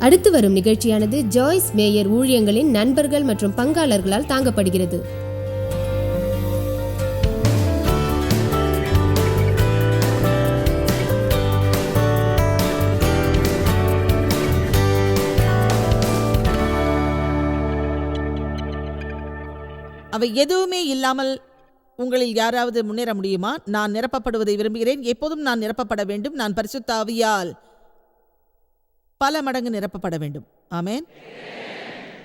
அடுத்து வரும் நிகழ்ச்சியானது ஜாய்ஸ் மேயர் ஊழியங்களின் நண்பர்கள் மற்றும் பங்காளர்களால் தாங்கப்படுகிறது. அவை எதுவுமே இல்லாமல் உங்களில் யாராவது முன்னேற முடியுமா? நான் நிரப்பப்படுவதை விரும்புகிறேன். எப்போதும் நான் நிரப்பப்பட வேண்டும். நான் பரிசுத்தாவியால் பல மடங்கு நிரப்பப்பட வேண்டும். ஆமேன்.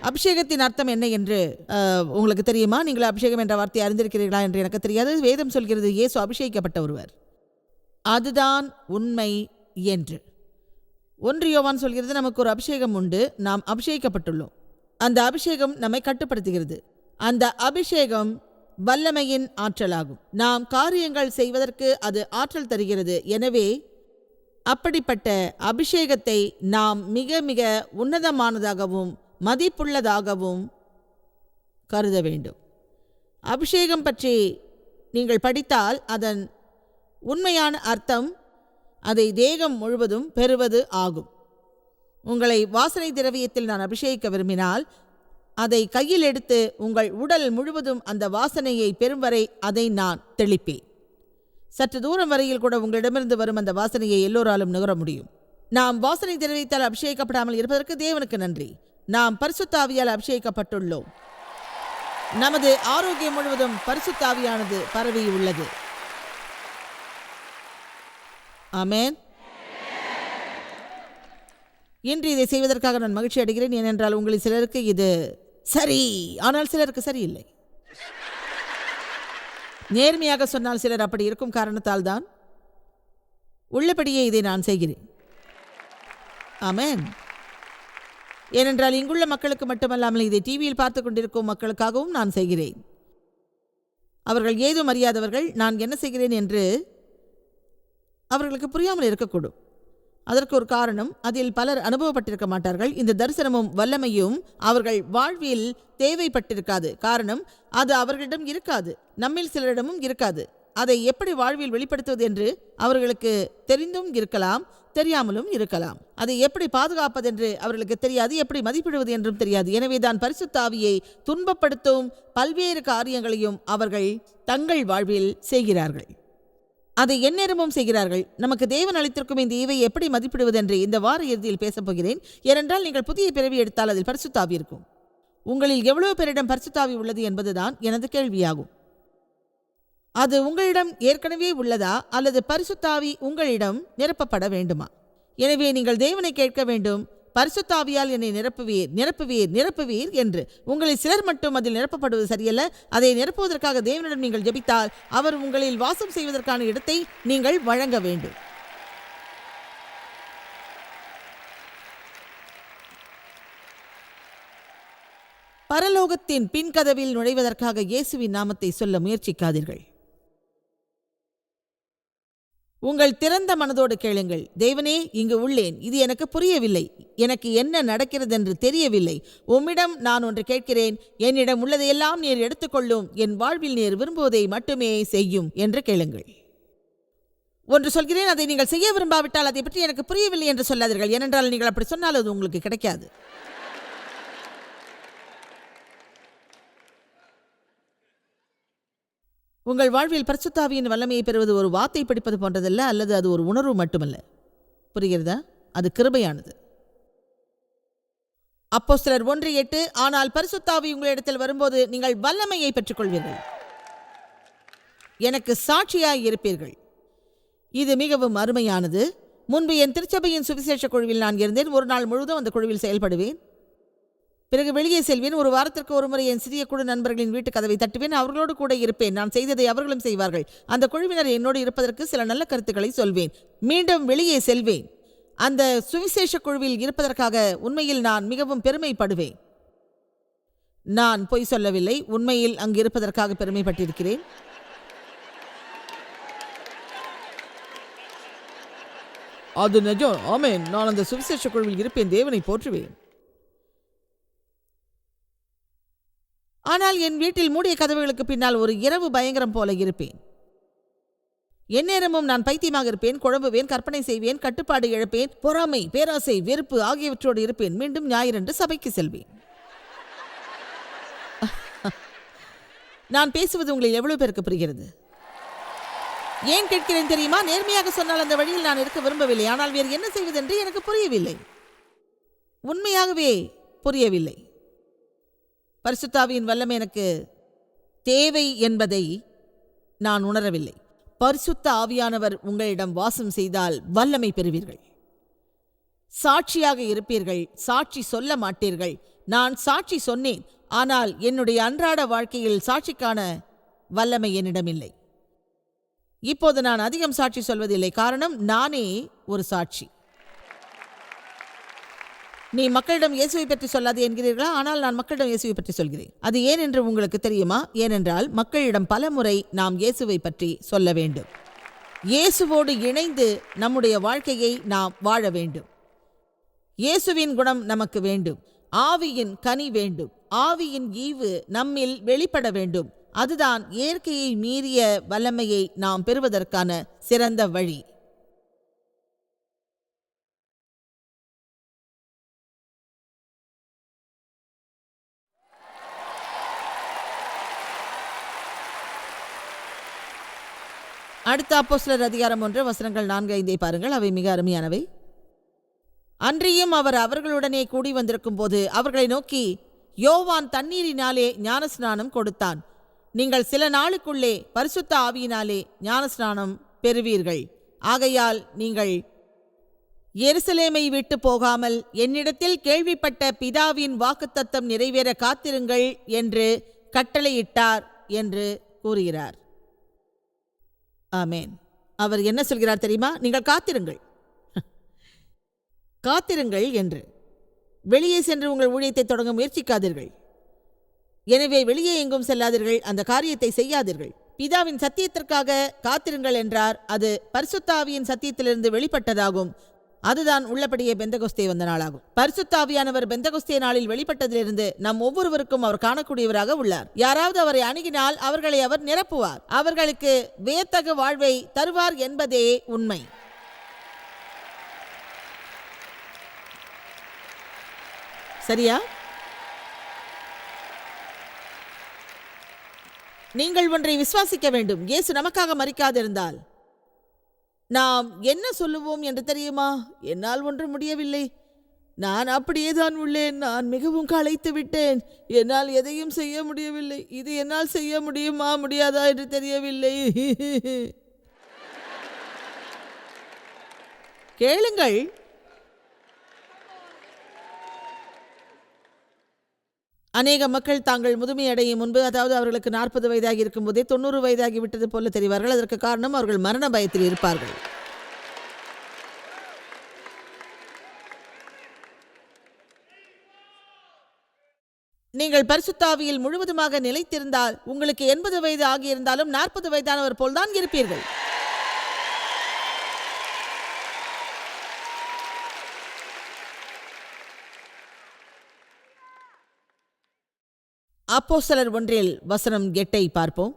அபிஷேகத்தின் அர்த்தம் என்ன என்று உங்களுக்கு தெரியுமா? நீங்கள் அபிஷேகம் என்ற வார்த்தையை அறிந்திருக்கிறீர்களா என்று எனக்கு தெரியாது. வேதம் சொல்கிறது இயேசு அபிஷேகிக்கப்பட்ட ஒருவர். அதுதான் உண்மை என்று. ஒன்று யோவான் சொல்கிறது நமக்கு ஒரு அபிஷேகம் உண்டு நாம் அபிஷேகிக்கப்பட்டுள்ளோம். அந்த அபிஷேகம் நம்மை கட்டுப்படுத்துகிறது. அந்த அபிஷேகம் வல்லமையின் ஆற்றலாகும். நாம் காரியங்கள் செய்வதற்கு அது ஆற்றல் தருகிறது. எனவே அப்படிப்பட்ட அபிஷேகத்தை நாம் மிக மிக உன்னதமானதாகவும் மதிப்புள்ளதாகவும் கருத வேண்டும். அபிஷேகம் பற்றி நீங்கள் படித்தால் அதன் உண்மையான அர்த்தம் அதை தேகம் முழுவதும் பெறுவது ஆகும். உங்களை வாசனை திரவியத்தில் நான் அபிஷேகிக்க விரும்பினால் அதை கையில் எடுத்து உங்கள் உடல் முழுவதும் அந்த வாசனையை பெறும் வரை அதை நான் தெளிப்பேன். சற்று தூரம் வரையில் கூட உங்களிடமிருந்து வரும் அந்த வாசனையை எல்லோராலும் நுகர முடியும். நாம் வாசனை தெரிவித்தால் அபிஷேகிக்கப்படாமல் இருப்பதற்கு தேவனுக்கு நன்றி. நாம் பரிசுத்தாவியால் அபிஷேகிக்கப்பட்டுள்ளோம் நமது ஆரோக்கியம் முழுவதும் பரிசுத்தாவியானது பரவி உள்ளது ஆமேன். இன்று இதை செய்வதற்காக நான் மகிழ்ச்சி அடைகிறேன். ஏனென்றால் உங்களில் சிலருக்கு இது சரி. ஆனால் சிலருக்கு சரியில்லை. நேர்மையாக சொன்னால் சிலர் அப்படி இருக்கும் காரணத்தால் தான் உள்ளபடியே இதை நான் செய்கிறேன். ஆமேன். ஏனென்றால் இங்குள்ள மக்களுக்கு மட்டுமல்லாமல் இதை டிவியில் பார்த்து கொண்டிருக்கும் மக்களுக்காகவும் நான் செய்கிறேன். அவர்கள் ஏதும் அறியாதவர்கள் நான் என்ன செய்கிறேன் என்று அவர்களுக்கு புரியாமல் இருக்கக்கூடும். அதற்கு ஒரு காரணம் அதில் பலர் அனுபவப்பட்டிருக்க மாட்டார்கள். இந்த தரிசனமும் வல்லமையும் அவர்கள் வாழ்வில் தேவைப்பட்டிருக்காது. காரணம் அது அவர்களிடம் இருக்காது. நம்மில் சிலரிடமும் இருக்காது. அதை எப்படி வாழ்வில் வெளிப்படுத்துவது என்று அவர்களுக்கு தெரிந்தும் இருக்கலாம் தெரியாமலும் இருக்கலாம். அதை எப்படி பாதுகாப்பதென்று அவர்களுக்கு தெரியாது எப்படி மதிப்பிடுவது என்றும் தெரியாது. எனவே தான் பரிசுத்தாவியை துன்பப்படுத்தும் பல்வேறு காரியங்களையும் அவர்கள் தங்கள் வாழ்வில் செய்கிறார்கள். அதை எந்நேரமும் செய்கிறார்கள். நமக்கு தேவன் அளித்திருக்கும் இந்த ஈவை எப்படி மதிப்பிடுவதென்று இந்த வார இறுதியில் பேசப்போகிறேன். ஏனென்றால் நீங்கள் புதிய பிறவி எடுத்தால் அதில் பரிசுத்தாவி இருக்கும். உங்களில் எவ்வளவு பேரிடம் பரிசுத்தாவி உள்ளது என்பதுதான் எனது கேள்வியாகும். அது உங்களிடம் ஏற்கனவே உள்ளதா? அல்லது பரிசுத்தாவி உங்களிடம் நிரப்பப்பட வேண்டுமா? எனவே நீங்கள் தேவனை கேட்க வேண்டும். பரிசுத்தாவியால் என்னை நிரப்புவீர் நிரப்புவீர் நிரப்புவீர் என்று. உங்களில் சிலர் மட்டும் அதில் நிரப்பப்படுவது சரியல்ல. அதை நிரப்புவதற்காக தேவனிடம் நீங்கள் ஜெபித்தால் அவர் உங்களில் வாசம் செய்வதற்கான இடத்தை நீங்கள் வழங்க வேண்டும். பரலோகத்தின் பின்கதவில் நுழைவதற்காக இயேசுவின் நாமத்தை சொல்ல முயற்சிக்காதீர்கள். உங்கள் திறந்த மனதோடு கேளுங்கள். தேவனே இங்கு உள்ளேன். இது எனக்கு புரியவில்லை. எனக்கு என்ன நடக்கிறது என்று தெரியவில்லை. உம்மிடம் நான் ஒன்று கேட்கிறேன். என்னிடம் உள்ளதையெல்லாம் நீர் எடுத்துக்கொள்ளும். என் வாழ்வில் நீர் விரும்புவதை மட்டுமே செய்யும் என்று கேளுங்கள். ஒன்று சொல்கிறேன் அதை நீங்கள் செய்ய விரும்பாவிட்டால் அதை பற்றி எனக்கு புரியவில்லை என்று சொல்லாதீர்கள். ஏனென்றால் நீங்கள் அப்படி சொன்னால் அது உங்களுக்கு கிடைக்காது. உங்கள் வாழ்வில் பரிசுத்தாவியின் வல்லமையை பெறுவது ஒரு வார்த்தை படிப்பது போன்றதல்ல அல்லது அது ஒரு உணர்வு மட்டுமல்ல. புரிகிறதா? அது கிருபையானது. அப்போ சிலர் ஒன்று எட்டு ஆனால் பரிசுத்தாவி உங்களிடத்தில் வரும்போது நீங்கள் வல்லமையை பெற்றுக்கொள்வீர்கள். எனக்கு சாட்சியாய் இருப்பீர்கள். இது மிகவும் அருமையானது. முன்பு என் திருச்சபையின் சுவிசேஷ குழுவில் நான் இருந்தேன். ஒரு நாள் முழுவதும் அந்த குழுவில் செயல்படுவேன். பிறகு வெளியே செல்வேன். ஒரு வாரத்திற்கு ஒரு முறை என் சிறிய குழு நண்பர்களின் வீட்டு கதவை தட்டுவேன். அவர்களோடு கூட இருப்பேன். நான் செய்ததை அவர்களும் செய்வார்கள். அந்த குழுவினர் என்னோடு இருப்பதற்கு சில நல்ல கருத்துக்களை சொல்வேன். மீண்டும் வெளியே செல்வேன். அந்த சுவிசேஷ குழுவில் இருப்பதற்காக உண்மையில் நான் மிகவும் பெருமைப்படுவேன். நான் பொய் சொல்லவில்லை. உண்மையில் அங்கு இருப்பதற்காக பெருமைப்பட்டிருக்கிறேன். அது நிஜம். ஆமேன். நான் அந்த சுவிசேஷ குழுவில் இருப்பேன். தேவனை போற்றுவேன். ஆனால் என் வீட்டில் மூடிய கதவுகளுக்கு பின்னால் ஒரு இரவு பயங்கரம் போல இருப்பேன். எந்நேரமும் நான் பைத்தியமாக இருப்பேன் குழம்புவேன் கற்பனை செய்வேன் கட்டுப்பாடு இழப்பேன் பொறாமை பேராசை வெறுப்பு ஆகியவற்றோடு இருப்பேன். மீண்டும் ஞாயிறன்று சபைக்கு செல்வேன். நான் பேசுவது உங்களில் எவ்வளவு பேருக்கு புரிகிறது? ஏன் கேட்கிறேன் தெரியுமா? நேர்மையாக சொன்னால் அந்த வழியில் நான் இருக்க விரும்பவில்லை. ஆனால் வேறு என்ன செய்வதென்று எனக்கு புரியவில்லை. உண்மையாகவே புரியவில்லை. பரிசுத்தாவியின் வல்லமை எனக்கு தேவை என்பதை நான் உணரவில்லை. பரிசுத்த ஆவியானவர் உங்களிடம் வாசம் செய்தால் வல்லமை பெறுவீர்கள். சாட்சியாக இருப்பீர்கள் சாட்சி சொல்ல மாட்டீர்கள். நான் சாட்சி சொன்னேன் ஆனால் என்னுடைய அன்றாட வாழ்க்கையில் சாட்சிக்கான வல்லமை என்னிடமில்லை இப்போது நான் அதிகம் சாட்சி சொல்வதில்லை காரணம் நானே ஒரு சாட்சி. நீ மக்களிடம் இயேசுவை பற்றி சொல்லாது என்கிறீர்களா? ஆனால் நான் மக்களிடம் இயேசுவை பற்றி சொல்கிறேன். அது ஏன் என்று உங்களுக்கு தெரியுமா? ஏனென்றால் மக்களிடம் பல முறை நாம் இயேசுவை பற்றி சொல்ல வேண்டும். இயேசுவோடு இணைந்து நம்முடைய வாழ்க்கையை நாம் வாழ வேண்டும். இயேசுவின் குணம் நமக்கு வேண்டும். ஆவியின் கனி வேண்டும். ஆவியின் ஈவு நம்மில் வெளிப்பட வேண்டும். அதுதான் இயற்கையை மீறிய வல்லமையை நாம் பெறுவதற்கான சிறந்த வழி. அடுத்த அப்போஸ்லர் அதிகாரம் ஒன்று வசனங்கள் நான்கு ஐந்தை பாருங்கள். அவை மிக அருமையானவை. அன்றியும் அவர் அவர்களுடனே கூடி வந்திருக்கும் போது அவர்களை நோக்கி யோவான் தண்ணீரினாலே ஞானஸ்நானம் கொடுத்தான். நீங்கள் சில நாளுக்குள்ளே பரிசுத்த ஆவியினாலே ஞானஸ்நானம் பெறுவீர்கள். ஆகையால் நீங்கள் எருசலேமை விட்டு போகாமல் என்னிடத்தில் கேள்விப்பட்ட பிதாவின் வாக்குத்தத்தம் நிறைவேற காத்திருங்கள் என்று கட்டளையிட்டார் என்று கூறுகிறார். ஆமேன். அவர் என்ன சொல்கிறார் தெரியுமா? நீங்கள் காத்திருங்கள். காத்திருங்கள் என்று. வெளியே சென்று உங்கள் ஊழியத்தை தொடங்க முயற்சிக்காதீர்கள். எனவே வெளியே எங்கும் செல்லாதீர்கள் அந்த காரியத்தை செய்யாதீர்கள். பிதாவின் சத்தியத்திற்காக காத்திருங்கள் என்றார். அது பரிசுத்தாவியின் சத்தியத்திலிருந்து வெளிப்பட்டதாகும். அதுதான் உள்ளபடியே பெந்தகொஸ்தே வந்த நாளாகும். பரிசுத்தாவியானவர் பெந்தகொஸ்தே நாளில் வெளிப்பட்டதிலிருந்து நம் ஒவ்வொருவருக்கும் அவர் காணக்கூடியவராக உள்ளார். யாராவது அவரை அணுகினால் அவர்களை அவர் நிரப்புவார். அவர்களுக்கு வேத்தகு வாழ்வை தருவார் என்பதே உண்மை. சரியா? நீங்கள் ஒன்றை விசுவாசிக்க வேண்டும். இயேசு நமக்காக மறிக்காதிருந்தால் நாம் என்ன சொல்லுவோம் என்று தெரியுமா? என்னால் ஒன்று முடியவில்லை. நான் அப்படியேதான் உள்ளேன். நான் மிகவும் களைத்து விட்டேன். என்னால் எதையும் செய்ய முடியவில்லை. இது என்னால் செய்ய முடியுமா? முடியாதா என்று தெரியவில்லை. கேளுங்கள். அநேக மக்கள் தாங்கள் முதுமை அடையும் முன்பு அதாவது அவர்களுக்கு நாற்பது வயதாகி இருக்கும்போதே தொண்ணூறு வயதாகி விட்டது போல தெரிவார்கள். அதற்கு காரணம் அவர்கள் மரண பயத்தில் இருப்பார்கள். நீங்கள் பரிசுத்தாவியில் முழுவதுமாக நிலைத்திருந்தால் உங்களுக்கு எண்பது வயது ஆகியிருந்தாலும் நாற்பது வயதானவர் போல்தான் இருப்பீர்கள். அப்போ சிலர் ஒன்றில் வசனம் எட்டை பார்ப்போம்.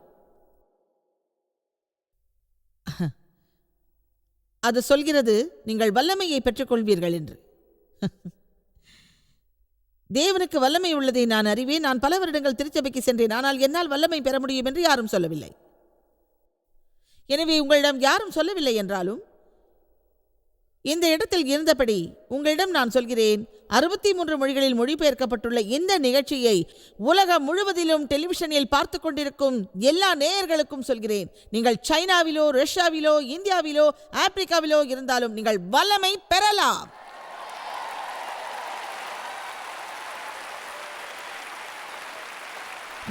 அது சொல்கிறது நீங்கள் வல்லமையை பெற்றுக்கொள்வீர்கள் என்று. தேவனுக்கு வல்லமை உள்ளதை நான் அறிவேன். நான் பல வருடங்கள் திருச்சபைக்கு சென்றேன். ஆனால் என்னால் வல்லமை பெற முடியும் என்று யாரும் சொல்லவில்லை. எனவே உங்களிடம் யாரும் சொல்லவில்லை என்றாலும் இந்த இடத்தில் இருந்தபடி உங்களிடம் நான் சொல்கிறேன். அறுபத்தி மூன்று மொழிகளில் மொழிபெயர்க்கப்பட்டுள்ள இந்த நிகழ்ச்சியை உலகம் முழுவதிலும் டெலிவிஷனில் பார்த்து கொண்டிருக்கும் எல்லா நேயர்களுக்கும் சொல்கிறேன். நீங்கள் சைனாவிலோ ரஷ்யாவிலோ இந்தியாவிலோ ஆப்பிரிக்காவிலோ இருந்தாலும் நீங்கள் வல்லமை பெறலாம்.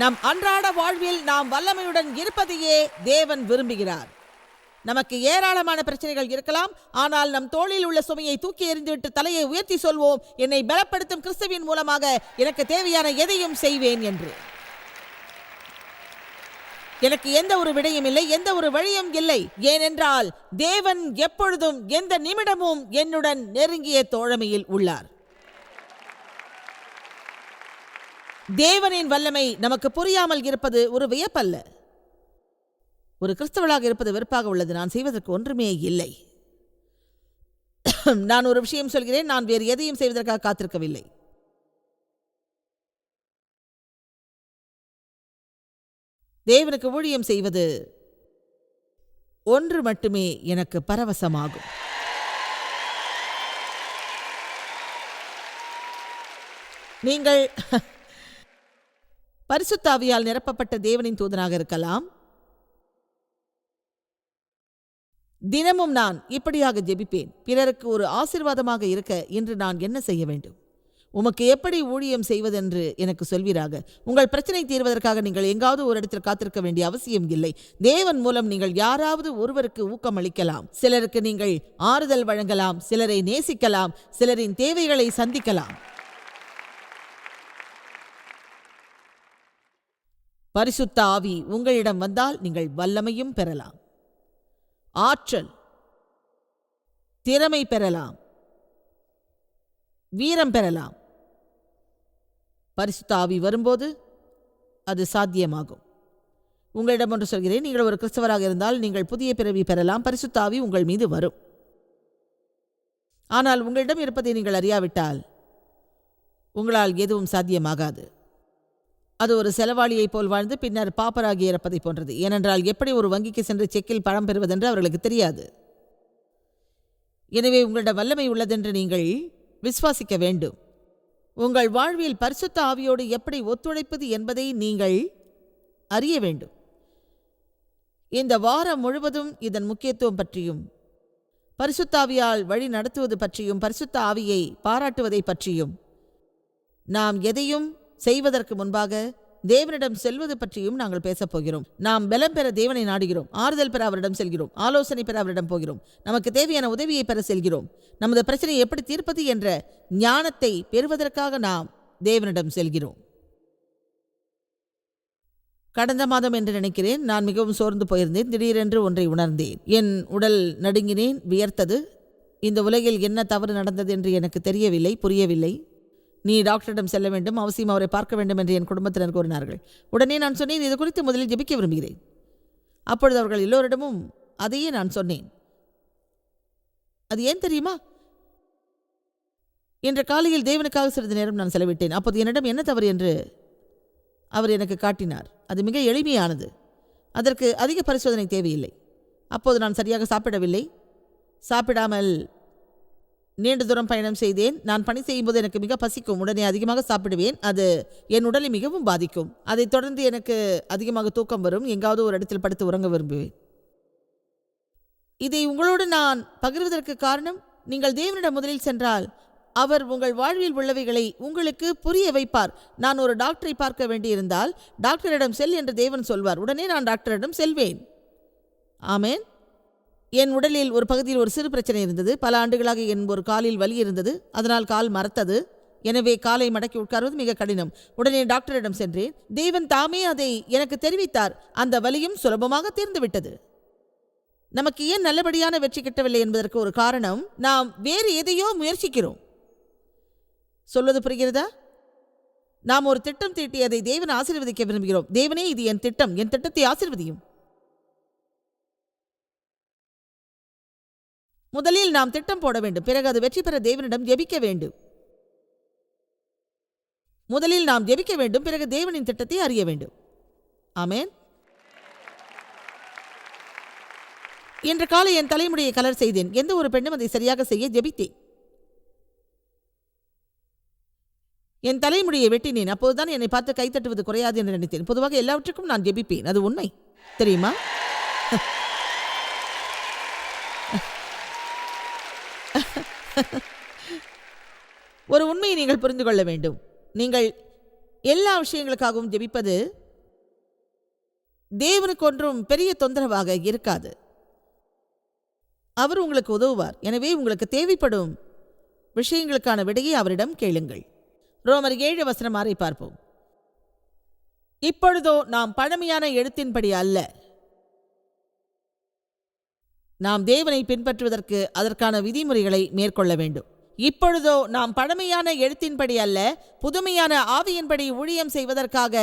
நம் அன்றாட வாழ்வில் நாம் வல்லமையுடன் இருப்பதையே தேவன் விரும்புகிறார். நமக்கு ஏராளமான பிரச்சனைகள் இருக்கலாம். ஆனால் நம் தோளில் உள்ள சுமையை தூக்கி எறிந்துவிட்டு தலையை உயர்த்தி சொல்வோம். என்னை பலப்படுத்தும் கிறிஸ்துவின் மூலமாக எனக்கு தேவையான எதையும் செய்வேன் என்று. எனக்கு எந்த ஒரு விடையும் இல்லை எந்த ஒரு வழியும் இல்லை. ஏனென்றால் தேவன் எப்பொழுதும் எந்த நிமிடமும் என்னுடன் நெருங்கிய தோழமையில் உள்ளார். தேவனின் வல்லமை நமக்கு புரியாமல் இருப்பது ஒரு வியப்பல்ல. ஒரு கிறிஸ்தவளாக இருப்பது வெறுப்பாக உள்ளது. நான் செய்வதற்கு ஒன்றுமே இல்லை. நான் ஒரு விஷயம் சொல்கிறேன். நான் வேறு எதையும் செய்வதற்காக காத்திருக்கவில்லை. தேவனுக்கு ஊழியம் செய்வது ஒன்று மட்டுமே எனக்கு பரவசமாகும். நீங்கள் பரிசுத்தாவியால் நிரப்பப்பட்ட தேவனின் தூதனாக இருக்கலாம். தினமும் நான் இப்படியாக ஜெபிப்பேன். பிறருக்கு ஒரு ஆசீர்வாதமாக இருக்க இன்று நான் என்ன செய்ய வேண்டும்? உமக்கு எப்படி ஊழியம் செய்வதென்று எனக்கு சொல்வீராக. உங்கள் பிரச்சனை தீர்வதற்காக நீங்கள் எங்காவது ஒரு இடத்தில் காத்திருக்க வேண்டிய அவசியம் இல்லை. தேவன் மூலம் நீங்கள் யாராவது ஒருவருக்கு ஊக்கம் அளிக்கலாம் சிலருக்கு நீங்கள் ஆறுதல் வழங்கலாம் சிலரை நேசிக்கலாம் சிலரின் தேவைகளை சந்திக்கலாம். பரிசுத்த ஆவி உங்களிடம் வந்தால் நீங்கள் வல்லமையும் பெறலாம். ஆற்றல். திறமை பெறலாம். வீரம் பெறலாம். பரிசுத்தாவி வரும்போது அது சாத்தியமாகும். உங்களிடம் ஒன்று சொல்கிறேன் நீங்கள் ஒரு கிறிஸ்தவராக இருந்தால் நீங்கள் புதிய பிறவி பெறலாம் பரிசுத்தாவி உங்கள் மீது வரும். ஆனால் உங்களிடம் இருப்பதை நீங்கள் அறியாவிட்டால் உங்களால் எதுவும் சாத்தியமாகாது. அது ஒரு செலவாளியைப் போல் வாழ்ந்து பின்னர் பாப்பராகி இறப்பதை போன்றது. ஏனென்றால் எப்படி ஒரு வங்கிக்கு சென்று செக்கில் பணம் பெறுவதென்று அவர்களுக்கு தெரியாது. எனவே உங்களிடம் வல்லமை உள்ளதென்று நீங்கள் விசுவாசிக்க வேண்டும். உங்கள் வாழ்வில் பரிசுத்த ஆவியோடு எப்படி ஒத்துழைப்பது என்பதை நீங்கள் அறிய வேண்டும். இந்த வாரம் முழுவதும் இதன் முக்கியத்துவம் பற்றியும் பரிசுத்தாவியால் வழி நடத்துவது பற்றியும் பரிசுத்த ஆவியை பாராட்டுவதை பற்றியும் நாம் எதையும் செய்வதற்கு முன்பாக தேவனிடம் செல்வது பற்றியும் நாங்கள் பேசப் போகிறோம். நாம் பலம் பெற தேவனை நாடுகிறோம். ஆறுதல் பெற அவரிடம் செல்கிறோம். ஆலோசனை பெற அவரிடம் போகிறோம். நமக்கு தேவையான உதவியை பெற செல்கிறோம். நமது பிரச்சனையை எப்படி தீர்ப்பது என்ற ஞானத்தை பெறுவதற்காக நாம் தேவனிடம் செல்கிறோம். கடந்த மாதம் என்று நினைக்கிறேன். நான் மிகவும் சோர்ந்து போயிருந்தேன். திடீரென்று ஒன்றை உணர்ந்தேன். என் உடல் நடுங்கினேன் வியர்த்தது. இந்த உலகில் என்ன தவறு நடந்தது என்று எனக்கு தெரியவில்லை புரியவில்லை. நீ டாக்டரிடம் செல்ல வேண்டும் அவசியம் அவரை பார்க்க வேண்டும் என்று என் குடும்பத்தினர் கூறினார்கள். உடனே நான் சொன்னேன் இது குறித்து முதலில் ஜெபிக்க விரும்புகிறேன். அப்பொழுது அவர்கள் எல்லோரிடமும் அதையே நான் சொன்னேன். அது ஏன் தெரியுமா? இன்று காலையில் தேவனுக்காக சிறிது நேரம் நான் செலவிட்டேன். அப்போது என்னிடம் என்ன தவறு என்று அவர் எனக்கு காட்டினார். அது மிக எளிமையானது. அதற்கு அதிக பரிசோதனை தேவையில்லை. அப்போது நான் சரியாக சாப்பிடவில்லை. சாப்பிடாமல் நீண்ட தூரம் பயணம் செய்தேன். நான் பணி செய்யும்போது எனக்கு மிக பசிக்கும். உடனே அதிகமாக சாப்பிடுவேன். அது என் உடலை மிகவும் பாதிக்கும். அதைத் தொடர்ந்து எனக்கு அதிகமாக தூக்கம் வரும். எங்காவது ஒரு இடத்தில் படுத்து உறங்க விரும்புவேன். இதை உங்களோடு நான் பகிர்வதற்கு காரணம் நீங்கள் தேவனிடம் முதலில் சென்றால் அவர் உங்கள் வாழ்வில் உள்ளவைகளை உங்களுக்கு புரிய வைப்பார். நான் ஒரு டாக்டரை பார்க்க வேண்டியிருந்தால் டாக்டரிடம் செல் என்று தேவன் சொல்வார். உடனே நான் டாக்டரிடம் செல்வேன். ஆமேன். என் உடலில் ஒரு பகுதியில் ஒரு சிறு பிரச்சனை இருந்தது. பல ஆண்டுகளாக என் ஒரு காலில் வலி இருந்தது. அதனால் கால் மறத்தது. எனவே காலை மடக்கி உட்கார்வது மிக கடினம். உடனே டாக்டரிடம் சென்றேன். தேவன் தாமே அதை எனக்கு தெரிவித்தார். அந்த வலியும் சுலபமாக தீர்ந்துவிட்டது. நமக்கு ஏன் நல்லபடியான வெற்றி கிட்டவில்லை என்பதற்கு ஒரு காரணம் நாம் வேறு எதையோ முயற்சிக்கிறோம். சொல்வது புரிகிறதா? நாம் ஒரு திட்டம் தீட்டி அதை தேவன் ஆசீர்வதிக்க விரும்புகிறோம். தேவனே இது என் திட்டம். என் திட்டத்தை ஆசீர்வதியும். முதலில் நாம் திட்டம் போட வேண்டும். பிறகு அது வெற்றி பெற தேவனிடம் ஜெபிக்க வேண்டும். முதலில் நாம் ஜெபிக்க வேண்டும். பிறகு தேவனின் திட்டத்தை அறிய வேண்டும். ஆமேன். இன்று காலை என் தலைமுடியை கலர் செய்தேன். எந்த ஒரு பெண்ணும் அதை சரியாக செய்ய ஜெபித்தேன். என் தலைமுடியை வெட்டினேன். அப்போதுதான் என்னை பார்த்து கைத்தட்டுவது குறையாது என்று நினைத்தேன். பொதுவாக எல்லாவற்றுக்கும் நான் ஜெபிப்பேன். அது உண்மை. தெரியுமா? ஒரு உண்மையை நீங்கள் புரிந்து கொள்ள வேண்டும். நீங்கள் எல்லா விஷயங்களுக்காகவும் ஜெபிப்பது தேவனுக்கு ஒன்றும் பெரிய தொந்தரவாக இருக்காது. அவர் உங்களுக்கு உதவுவார். எனவே உங்களுக்கு தேவைப்படும் விஷயங்களுக்கான விடையை அவரிடம் கேளுங்கள். ரோமர் ஏழு வசனம் மாறி பார்ப்போம். இப்பொழுதோ நாம் பழமையான எழுத்தின்படி அல்ல. நாம் தேவனை பின்பற்றுவதற்கு அதற்கான விதிமுறைகளை மேற்கொள்ள வேண்டும். இப்பொழுதோ நாம் பழமையான எழுத்தின்படி அல்ல புதுமையான ஆவியின்படி ஊழியம் செய்வதற்காக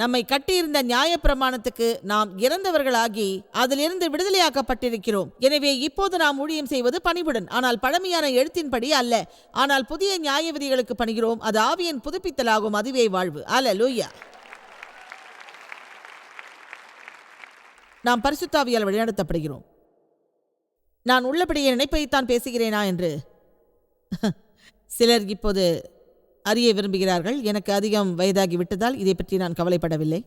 நம்மை கட்டியிருந்த நியாயப்பிரமாணத்துக்கு நாம் இறந்தவர்களாகி அதிலிருந்து விடுதலையாக்கப்பட்டிருக்கிறோம். எனவே இப்போது நாம் ஊழியம் செய்வது பணிவுடன் ஆனால் பழமையான எழுத்தின்படி அல்ல. ஆனால் புதிய நியாய விதிகளுக்கு பணிகிறோம் அது ஆவியின் புதுப்பித்தலாகும் அதுவே வாழ்வு. அல்ல லூயா நாம் பரிசுத்தாவியால் வழிநடத்தப்படுகிறோம். நான் உள்ளபடியே நினைப்பைத்தான் பேசுகிறேனா என்று? சிலர் இப்போது அறிய விரும்புகிறார்கள். எனக்கு அதிகம் வயதாகி விட்டதால் இதை பற்றி நான் கவலைப்படவில்லை.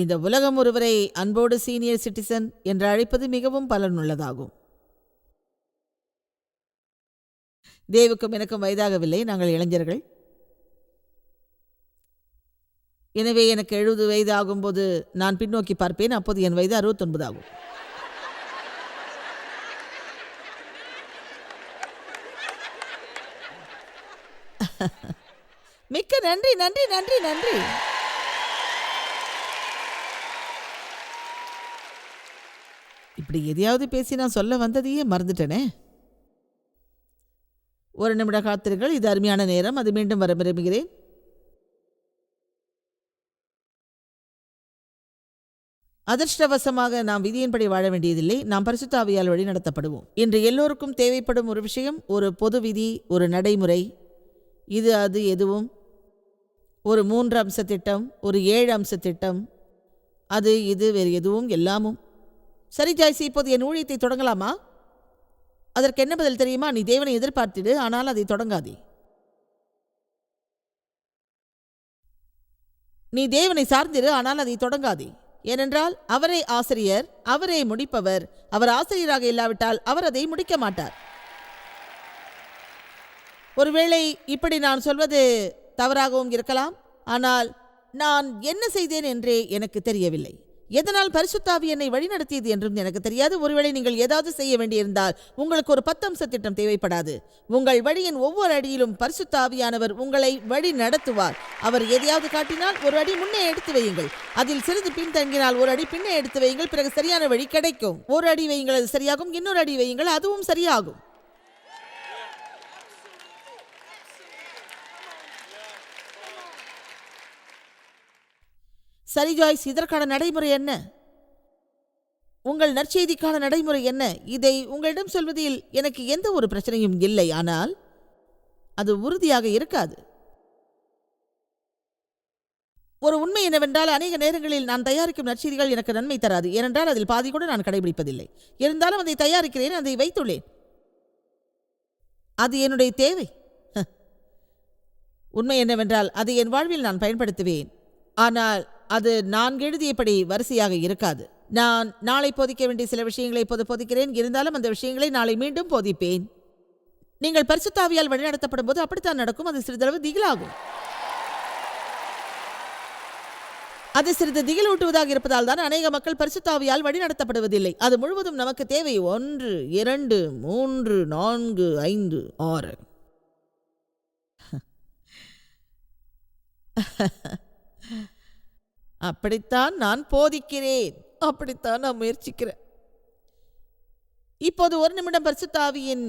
இந்த உலகம் ஒருவரை அன்போடு சீனியர் சிட்டிசன் என்று அழைப்பது மிகவும் பலனுள்ளதாகும். தேவுக்கும் எனக்கும் வயதாகவில்லை நாங்கள் இளைஞர்கள். எனவே எனக்கு எழுபது வயது ஆகும்போது நான் பின்னோக்கி பார்ப்பேன். அப்போது என் வயது அறுபத்தொன்பது ஆகும். மிக்க நன்றி நன்றி நன்றி நன்றி. இப்படி எதையாவது பேசி நான் சொல்ல வந்ததையே மறந்துட்டேனே. ஒரு நிமிட காத்திருங்கள் இது அருமையான நேரம். அது மீண்டும் வர விரும்புகிறேன். அதிர்ஷ்டவசமாக நாம் விதியின்படி வாழ வேண்டியதில்லை. நாம் பரிசுத்தாவியால் வழி நடத்தப்படுவோம் இன்று எல்லோருக்கும் தேவைப்படும் ஒரு விஷயம் ஒரு பொது விதி ஒரு நடைமுறை இது அது எதுவும்? ஒரு மூன்று அம்ச திட்டம் ஒரு ஏழு அம்ச திட்டம். அது இது வேறு எதுவும் எல்லாமும். சரி ஜாய்சி இப்போது என் ஊழியத்தை தொடங்கலாமா? அதற்கு என்ன பதில் தெரியுமா? நீ தேவனை எதிர்பார்த்திடு ஆனால் அதை தொடங்காதே. நீ தேவனை சார்ந்திரு ஆனால் அதை தொடங்காதே. ஏனென்றால் அவரே ஆசிரியர் அவரே முடிப்பவர். அவர் ஆசிரியராக இல்லாவிட்டால் அவர் அதை முடிக்க மாட்டார். ஒருவேளை இப்படி நான் சொல்வது தவறாகவும் இருக்கலாம். ஆனால் நான் என்ன செய்தேன் என்றே எனக்கு தெரியவில்லை. எதனால் பரிசுத்தாவி என்னை வழிநடத்தியது என்றும் எனக்கு தெரியாது. ஒருவேளை நீங்கள் ஏதாவது செய்ய வேண்டியிருந்தால் உங்களுக்கு ஒரு பத்தம்ச திட்டம் தேவைப்படாது. உங்கள் வழியின் ஒவ்வொரு அடியிலும் பரிசுத்தாவியானவர் உங்களை வழி நடத்துவார் அவர் எதையாவது காட்டினால் ஒரு அடி முன்னே எடுத்து வையுங்கள். அதில் சிறிது பின்தங்கினால் ஒரு அடி பின்னே எடுத்து வையுங்கள். பிறகு சரியான வழி கிடைக்கும். ஒரு அடி வையுங்கள் அது சரியாகும். இன்னொரு அடி வையுங்கள் அதுவும் சரியாகும். சரி ஜாய்ஸ் இதற்கான நடைமுறை என்ன? உங்கள் நற்செய்திக்கான நடைமுறை என்ன? இதை உங்களிடம் சொல்வதில் எனக்கு எந்த ஒரு பிரச்சனையும் இல்லை. ஆனால் அது உறுதியாக இருக்காது. ஒரு உண்மை என்னவென்றால் அநேக நேரங்களில் நான் தயாரிக்கும் நற்செய்திகள் எனக்கு நன்மை தராது. ஏனென்றால் அதில் பாதி கூட நான் கடைபிடிப்பதில்லை. இருந்தாலும் அதை தயாரிக்கிறேன் அதை வைத்துள்ளேன். அது என்னுடைய தேவை. ஹ. உண்மை என்னவென்றால் அதை என் வாழ்வில் நான் பயன்படுத்துவேன். ஆனால் அது நான் எழுதியபடி வரிசையாக இருக்காது. நான் நாளை போதிக்க வேண்டிய சில விஷயங்களை இப்போது போதிக்கிறேன். இருந்தாலும் அந்த விஷயங்களை நாளை மீண்டும் போதிப்பேன். நீங்கள் பரிசுத்தாவியால் வழிநடத்தப்படும் போது அப்படித்தான் நடக்கும். அது சிறிதளவு திகிலாகும். அது சிறிது திகிலூட்டுவதாக இருப்பதால் தான் அநேக மக்கள் பரிசுத்தாவியால் வழிநடத்தப்படுவதில்லை. அது முழுவதும் நமக்கு தேவை. ஒன்று இரண்டு மூன்று நான்கு ஐந்து ஆறு. அப்படித்தான் நான் போதிக்கிறேன். அப்படித்தான் நான் முயற்சிக்கிறேன். இப்போது ஒரு நிமிடம் பரிசுத்தாவியின்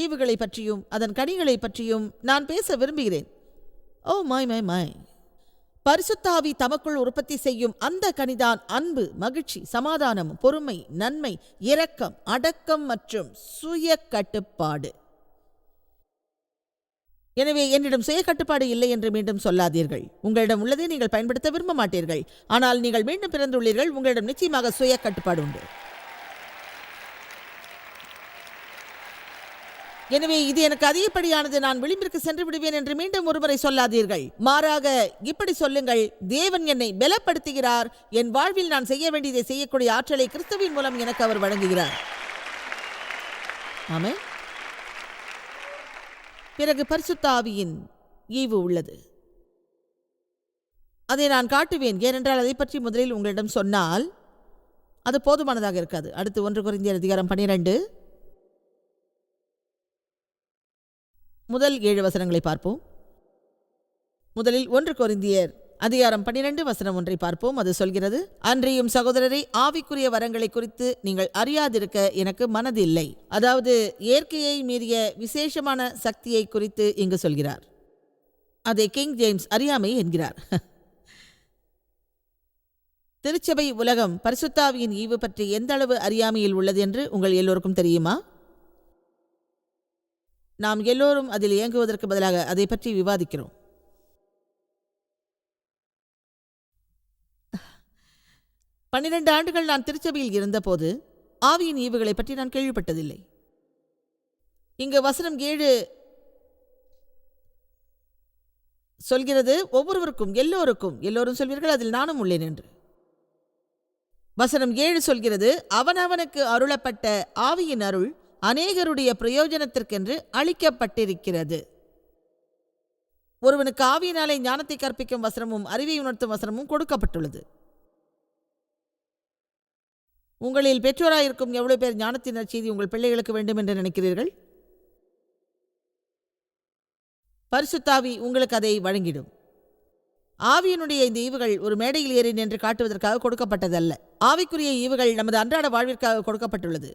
ஈவுகளை பற்றியும் அதன் கனிகளை பற்றியும் நான் பேச விரும்புகிறேன். ஓ மாய் மாய் மாய் பரிசுத்தாவி தமக்குள் உற்பத்தி செய்யும் அந்த கனிதான் அன்பு மகிழ்ச்சி சமாதானம் பொறுமை நன்மை இரக்கம் அடக்கம் மற்றும் சுய கட்டுப்பாடு எனவே என்னிடம் சுய கட்டுப்பாடு இல்லை என்று மீண்டும் சொல்லாதீர்கள். உங்களிடம் உள்ளதை நீங்கள் பயன்படுத்த விரும்ப மாட்டீர்கள். ஆனால் நீங்கள் மீண்டும் பிறந்துள்ளீர்கள் உங்களிடம் நிச்சயமாக சுய கட்டுப்பாடு உண்டு. எனவே இது எனக்கு அதிகப்படியானது. நான் விளிம்பிற்கு சென்று விடுவேன் என்று மீண்டும் ஒருமுறை சொல்லாதீர்கள். மாறாக இப்படி சொல்லுங்கள் தேவன் என்னை பலப்படுத்துகிறார். என் வாழ்வில் நான் செய்ய வேண்டியதை செய்யக்கூடிய ஆற்றலை கிறிஸ்துவின் மூலம் எனக்கு அவர் வழங்குகிறார். ஆமாம் பிறகு பரிசுத்தாவியின் ஈவு உள்ளது. அதை நான் காட்டுவேன். ஏனென்றால் அதை பற்றி முதலில் உங்களிடம் சொன்னால் அது போதுமானதாக இருக்காது. அடுத்து ஒன்று குறைந்த அதிகாரம் பன்னிரண்டு. முதல் ஏழு வசனங்களை பார்ப்போம். முதலில் ஒன்று கொரிந்தியர் அதிகாரம் பன்னிரண்டு வசனம் ஒன்றை பார்ப்போம். அது சொல்கிறது அன்றியும் சகோதரரை ஆவிக்குரிய வரங்களை குறித்து நீங்கள் அறியாதிருக்க எனக்கு மனதில்லை. அதாவது இயற்கையை மீறிய விசேஷமான சக்தியை குறித்து இங்கு சொல்கிறார். அதை கிங் ஜேம்ஸ் அறியாமை என்கிறார். திருச்சபை உலகம் பரிசுத்தாவியின் ஈவு பற்றி எந்த அளவு அறியாமையில் உள்ளது என்று உங்கள் எல்லோருக்கும் தெரியுமா? நாம் எல்லோரும் அதில் இயங்குவதற்கு பதிலாக அதை பற்றி விவாதிக்கிறோம். பன்னிரண்டு ஆண்டுகள் நான் திருச்சபையில் இருந்தபோது ஆவியின் ஈவுகளை பற்றி நான் கேள்விப்பட்டதில்லை. இங்கு வசனம் ஏழு சொல்கிறது ஒவ்வொருவருக்கும் எல்லோருக்கும் எல்லோரும் சொல்வீர்கள் அதில் நானும் உள்ளேன் என்று. வசனம் ஏழு சொல்கிறது அவனவனுக்கு அருளப்பட்ட ஆவியின் அருள் அநேகருடைய பிரயோஜனத்திற்கென்று அளிக்கப்பட்டிருக்கிறது. ஒருவனுக்கு ஆவியினாலே ஞானத்தை கற்பிக்கும் வசனமும் அறிவை உணர்த்தும் வசனமும் கொடுக்கப்பட்டுள்ளது. உங்களில் பெற்றோராயிருக்கும் எவ்வளவு பேர் ஞானத்தின் நற்செய்தி உங்கள் பிள்ளைகளுக்கு வேண்டும் என்று நினைக்கிறீர்கள்? பரிசுத்தாவி உங்களுக்கு அதை வழங்கிடும். ஆவியினுடைய இந்த ஈவுகள் ஒரு மேடையில் ஏறி நின்று காட்டுவதற்காக கொடுக்கப்பட்டதல்ல. ஆவிக்குரிய ஈவுகள் நமது அன்றாட வாழ்விற்காக கொடுக்கப்பட்டுள்ளது.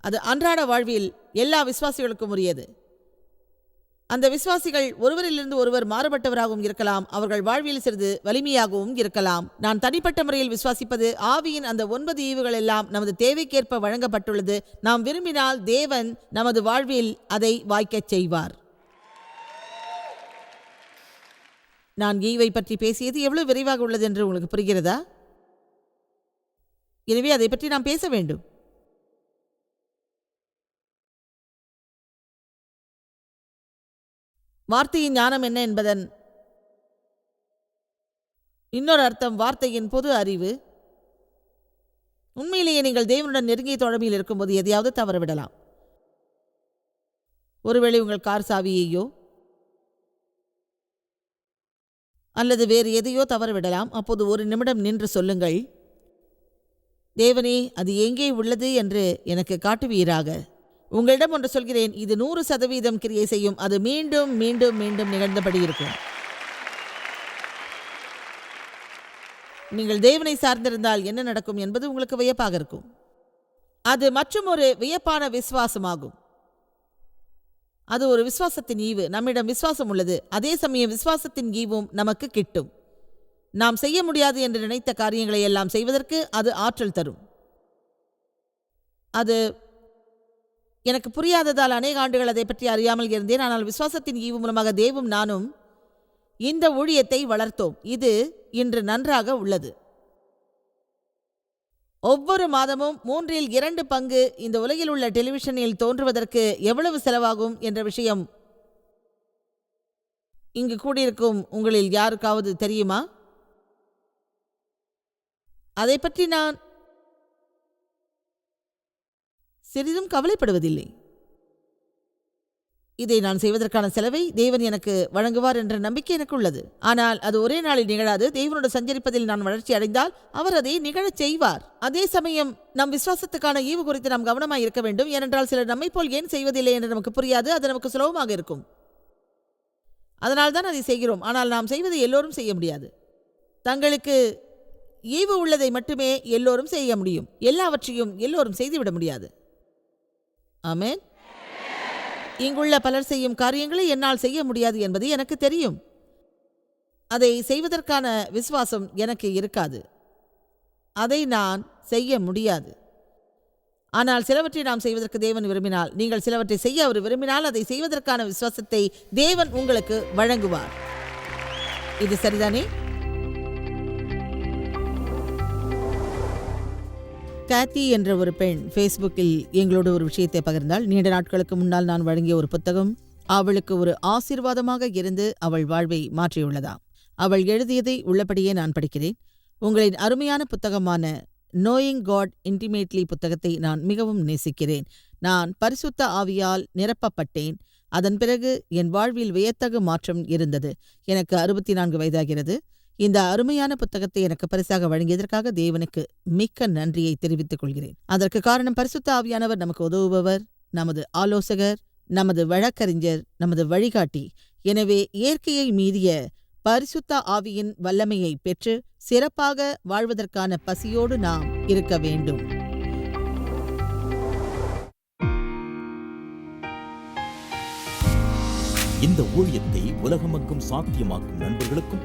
அது அன்றாட வாழ்வில் எல்லா விசுவாசிகளுக்கும் உரியது. அந்த விசுவாசிகள் ஒருவரிலிருந்து ஒருவர் மாறுபட்டவராகவும் இருக்கலாம். அவர்கள் வாழ்வில் சிறிது வலிமையாகவும் இருக்கலாம். நான் தனிப்பட்ட முறையில் விசுவாசிப்பது ஆவியின் அந்த ஒன்பது ஈவுகள் எல்லாம் நமது தேவைக்கேற்ப வழங்கப்பட்டுள்ளது. நாம் விரும்பினால் தேவன் நமது வாழ்வில் அதை வாய்க்கச் செய்வார். நான் ஈவை பற்றி பேசியது எவ்வளவு விரைவாக உள்ளது என்று உங்களுக்கு புரிகிறதா? எனவே அதை பற்றி நாம் பேச வேண்டும். வார்த்தையின் ஞானம் என்ன என்பதன் இன்னொரு அர்த்தம் வார்த்தையின் பொது அறிவு. உண்மையிலேயே நீங்கள் தேவனுடன் நெருங்கிய தொடர்பில் இருக்கும்போது எதையாவது தவறவிடலாம். ஒருவேளை உங்கள் கார் சாவியையோ அல்லது வேறு எதையோ தவறவிடலாம். அப்போது ஒரு நிமிடம் நின்று சொல்லுங்கள். தேவனே அது எங்கே உள்ளது என்று எனக்கு காட்டுவீராக. உங்களிடம் ஒன்று சொல்கிறேன் இது நூறு சதவீதம் கிரியை செய்யும். அது மீண்டும் மீண்டும் மீண்டும் நிகழ்ந்தபடி இருக்கும். நீங்கள் தேவனை சார்ந்திருந்தால் என்ன நடக்கும் என்பது உங்களுக்கு வியப்பாக இருக்கும். அது மற்றும் ஒரு வியப்பான விசுவாசமாகும். அது ஒரு விசுவாசத்தின் ஈவு. நம்மிடம் விசுவாசம் உள்ளது. அதே சமயம் விசுவாசத்தின் ஈவும் நமக்கு கிட்டும். நாம் செய்ய முடியாது என்று நினைத்த காரியங்களை எல்லாம் செய்வதற்கு அது ஆற்றல் தரும். அது எனக்கு புரியாததால் அநேக ஆண்டுகள் அதை பற்றி அறியாமல் இருந்தேன். ஆனால் விசுவாசத்தின் ஈவு மூலமாக தேவும் நானும் இந்த ஊழியத்தை வளர்த்தோம். இது இன்று நன்றாக உள்ளது. ஒவ்வொரு மாதமும் மூன்றில் இரண்டு பங்கு இந்த உலகில் உள்ள டெலிவிஷனில் தோன்றுவதற்கு எவ்வளவு செலவாகும் என்ற விஷயம் இங்கு கூடியிருக்கும் உங்களில் யாருக்காவது தெரியுமா? அதை பற்றி நான் சிறிதும் கவலைப்படுவதில்லை. இதை நான் செய்வதற்கான செலவை தேவன் எனக்கு வழங்குவார் என்ற நம்பிக்கை எனக்கு உள்ளது ஆனால் அது ஒரே நாளில் நிகழாது. தேவனோடு சஞ்சரிப்பதில் நான் வளர்ச்சி அடைந்தால் அவர் அதை நிகழச் செய்வார். அதே சமயம் நம் விசுவாசத்துக்கான ஈவு குறித்து நாம் கவனமாக இருக்க வேண்டும். ஏனென்றால் சிலர் நம்மை போல் ஏன் செய்வதில்லை என்று நமக்கு புரியாது. அது நமக்கு சுலபமாக இருக்கும். அதனால்தான் அதை செய்கிறோம். ஆனால் நாம் செய்வதை எல்லோரும் செய்ய முடியாது. தங்களுக்கு ஈவு உள்ளதை மட்டுமே எல்லோரும் செய்ய முடியும். எல்லாவற்றையும் எல்லோரும் செய்துவிட முடியாது. அமேன் இங்குள்ள பலர் செய்யும் காரியங்களை என்னால் செய்ய முடியாது என்பது எனக்கு தெரியும். அதை செய்வதற்கான விசுவாசம் எனக்கு இருக்காது. அதை நான் செய்ய முடியாது. ஆனால் சிலவற்றை நாம் செய்வதற்கு தேவன் விரும்பினால் நீங்கள் சிலவற்றை செய்ய அவர் விரும்பினால் அதை செய்வதற்கான விசுவாசத்தை தேவன் உங்களுக்கு வழங்குவார். இது சரிதானே? கேத்தி என்ற ஒரு பெண் ஃபேஸ்புக்கில் எங்களோட ஒரு விஷயத்தை பகிர்ந்தால் நீண்ட நாட்களுக்கு முன்னால் நான் வழங்கிய ஒரு புத்தகம் அவளுக்கு ஒரு ஆசீர்வாதமாக இருந்து அவள் வாழ்வை மாற்றியுள்ளதாம் அவள் எழுதியதை உள்ளபடியே நான் படிக்கிறேன். உங்களின் அருமையான புத்தகமான நோயிங் காட் இன்டிமேட்லி புத்தகத்தை நான் மிகவும் நேசிக்கிறேன். நான் பரிசுத்த ஆவியால் நிரப்பப்பட்டேன். அதன் பிறகு என் வாழ்வில் வியத்தகு மாற்றம் இருந்தது. எனக்கு அறுபத்தி நான்கு வயதாகிறது. இந்த அருமையான புத்தகத்தை எனக்கு பரிசாக வழங்கியதற்காக தேவனுக்கு மிக்க நன்றியை தெரிவித்துக் கொள்கிறேன். அதற்கு காரணம் பரிசுத்த ஆவியானவர் நமக்கு உதவுபவர் நமது ஆலோசகர் நமது வழக்கறிஞர் நமது வழிகாட்டி. எனவே இயற்கையை மீறிய பரிசுத்த ஆவியின் வல்லமையை பெற்று சிறப்பாக வாழ்வதற்கான பசியோடு நாம் இருக்க வேண்டும். இந்த ஊழியத்தை உலகமெங்கும் சாத்தியமாக்கும் நண்பர்களுக்கும்